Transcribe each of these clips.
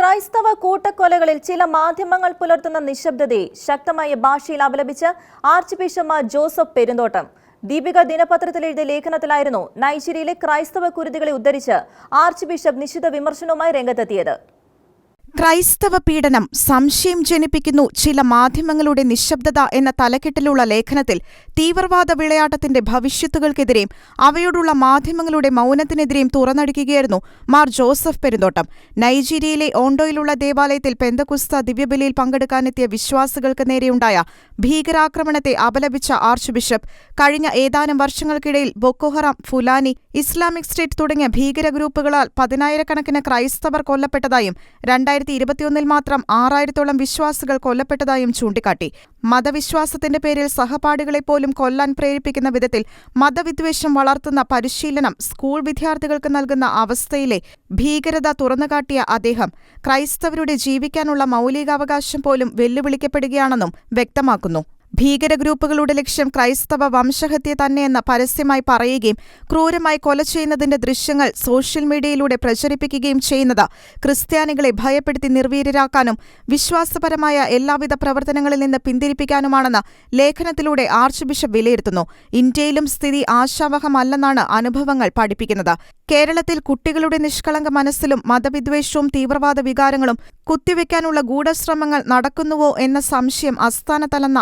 ക്രൈസ്തവ കൂട്ടക്കൊലകളിൽ ചില മാധ്യമങ്ങൾ പുലർത്തുന്ന നിശബ്ദതയെ ശക്തമായ ഭാഷയിൽ അപലപിച്ച് archbishop Joseph Perumthottam. Deepika ദിനപത്രത്തിൽ എഴുതിയ ലേഖനത്തിലായിരുന്നു നൈജീരിയയിലെ ക്രൈസ്തവ കുരുതികളെ ഉദ്ധരിച്ച് ആർച്ച് ബിഷപ്പ് നിശിത വിമർശനവുമായി രംഗത്തെത്തിയത്. ക്രൈസ്തവ പീഡനം സംശയം ജനിപ്പിക്കുന്നു ചില മാധ്യമങ്ങളുടെ നിശബ്ദത എന്ന തലക്കെട്ടിലുള്ള ലേഖനത്തിൽ തീവ്രവാദ വിളയാട്ടത്തിന്റെ ഭവിഷ്യത്തുകൾക്കെതിരെയും അവയോടുള്ള മാധ്യമങ്ങളുടെ മൗനത്തിനെതിരെയും തുറന്നടിക്കുകയായിരുന്നു മാർ ജോസഫ് പെരുന്തോട്ടം. നൈജീരിയയിലെ ഓണ്ടോയിലുള്ള ദേവാലയത്തിൽ പെന്തകുസ്ത ദിവ്യബലിയിൽ പങ്കെടുക്കാനെത്തിയ വിശ്വാസികൾക്ക് നേരെയുണ്ടായ ഭീകരാക്രമണത്തെ അപലപിച്ച ആർച്ച് ബിഷപ്പ് കഴിഞ്ഞ ഏതാനും വർഷങ്ങൾക്കിടയിൽ Boko Haram Fulani Islamic State തുടങ്ങിയ ഭീകര ഗ്രൂപ്പുകളാൽ പതിനായിരക്കണക്കിന് ക്രൈസ്തവർ കൊല്ലപ്പെട്ടതായും രണ്ടായിരത്തി ഇരുപത്തിയൊന്നിൽ മാത്രം ആറായിരത്തോളം വിശ്വാസികൾ കൊല്ലപ്പെട്ടതായും ചൂണ്ടിക്കാട്ടി. മതവിശ്വാസത്തിന്റെ പേരിൽ സഹപാഠികളെ പോലും കൊല്ലാൻ പ്രേരിപ്പിക്കുന്ന വിധത്തിൽ മതവിദ്വേഷം വളർത്തുന്ന പരിശീലനം സ്കൂൾ വിദ്യാർത്ഥികൾക്ക് നൽകുന്ന അവസ്ഥയിലെ ഭീകരത തുറന്നുകാട്ടിയ അദ്ദേഹം ക്രൈസ്തവരുടെ ജീവിക്കാനുള്ള മൗലികാവകാശം പോലും വെല്ലുവിളിക്കപ്പെടുകയാണെന്നും വ്യക്തമാക്കുന്നു. ഭീകരഗ്രൂപ്പുകളുടെ ലക്ഷ്യം ക്രൈസ്തവ വംശഹത്യ തന്നെയെന്ന് പരസ്യമായി പറയുകയും ക്രൂരമായി കൊല ചെയ്യുന്നതിന്റെ ദൃശ്യങ്ങൾ സോഷ്യൽ മീഡിയയിലൂടെ പ്രചരിപ്പിക്കുകയും ചെയ്യുന്നത് ക്രിസ്ത്യാനികളെ ഭയപ്പെടുത്തി നിർവീര്യരാക്കാനും വിശ്വാസപരമായ എല്ലാവിധ പ്രവർത്തനങ്ങളിൽ നിന്ന് പിന്തിരിപ്പിക്കാനുമാണെന്ന് ലേഖനത്തിലൂടെ ആർച്ച് ബിഷപ്പ് വിലയിരുത്തുന്നു. ഇന്ത്യയിലും സ്ഥിതി ആശാവഹമല്ലെന്നാണ് അനുഭവങ്ങൾ പഠിപ്പിക്കുന്നത്. കേരളത്തിൽ കുട്ടികളുടെ നിഷ്കളങ്ക മനസ്സിലും മതവിദ്വേഷവും തീവ്രവാദ വികാരങ്ങളും കുത്തിവെക്കാനുള്ള ഗൂഢശ്രമങ്ങൾ നടക്കുന്നുവോ എന്ന സംശയം അസ്ഥാനത്തല്ലെന്ന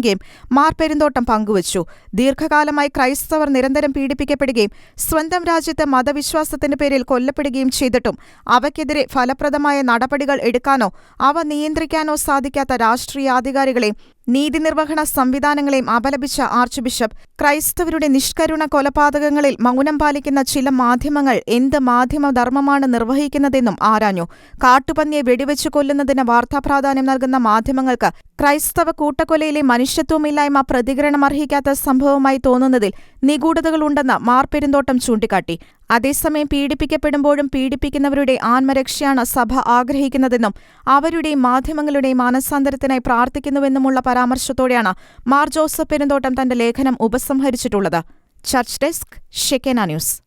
ആശങ്കയും മാർ പെരുന്തോട്ടം പങ്കുവച്ചു. ദീർഘകാലമായി ക്രൈസ്തവർ നിരന്തരം പീഡിപ്പിക്കപ്പെടുകയും സ്വന്തം രാജ്യത്ത് മതവിശ്വാസത്തിന്റെ പേരിൽ കൊല്ലപ്പെടുകയും ചെയ്തിട്ടും അവയ്ക്കെതിരെ ഫലപ്രദമായ നടപടികൾ എടുക്കാനോ അവ നിയന്ത്രിക്കാനോ സാധിക്കാത്ത രാഷ്ട്രീയാധികാരികളെയും നീതിനിർവഹണ സംവിധാനങ്ങളെയും അപലപിച്ച ആർച്ച് ബിഷപ്പ് ക്രൈസ്തവരുടെ നിഷ്കരുണ കൊലപാതകങ്ങളിൽ മൗനം പാലിക്കുന്ന ചില മാധ്യമങ്ങൾ എന്ത് മാധ്യമധർമ്മമാണ് നിർവഹിക്കുന്നതെന്നും ആരാഞ്ഞു. കാട്ടുപന്നിയെ വെടിവെച്ചു കൊല്ലുന്നതിന് വാർത്താപ്രാധാന്യം നൽകുന്ന മാധ്യമങ്ങൾക്ക് ക്രൈസ്തവ കൂട്ടക്കൊലയിലെ മനുഷ്യത്വമില്ലായ്മ പ്രതികരണം അർഹിക്കാത്ത സംഭവമായി തോന്നുന്നതിൽ നിഗൂഢതകളുണ്ടെന്ന് മാർപെരുന്തോട്ടം ചൂണ്ടിക്കാട്ടി. അതേസമയം പീഡിപ്പിക്കപ്പെടുമ്പോഴും പീഡിപ്പിക്കുന്നവരുടെ ആത്മരക്ഷയാണ് സഭ ആഗ്രഹിക്കുന്നതെന്നും അവരുടെയും മാധ്യമങ്ങളുടെയും മാനസാന്തരത്തിനായി പ്രാർത്ഥിക്കുന്നുവെന്നുമുള്ള പരാമർശത്തോടെയാണ് മാർ ജോസഫ് പെരുന്തോട്ടം തന്റെ ലേഖനം ഉപസംഹരിച്ചിട്ടുള്ളത്. Church desk Shekinah News.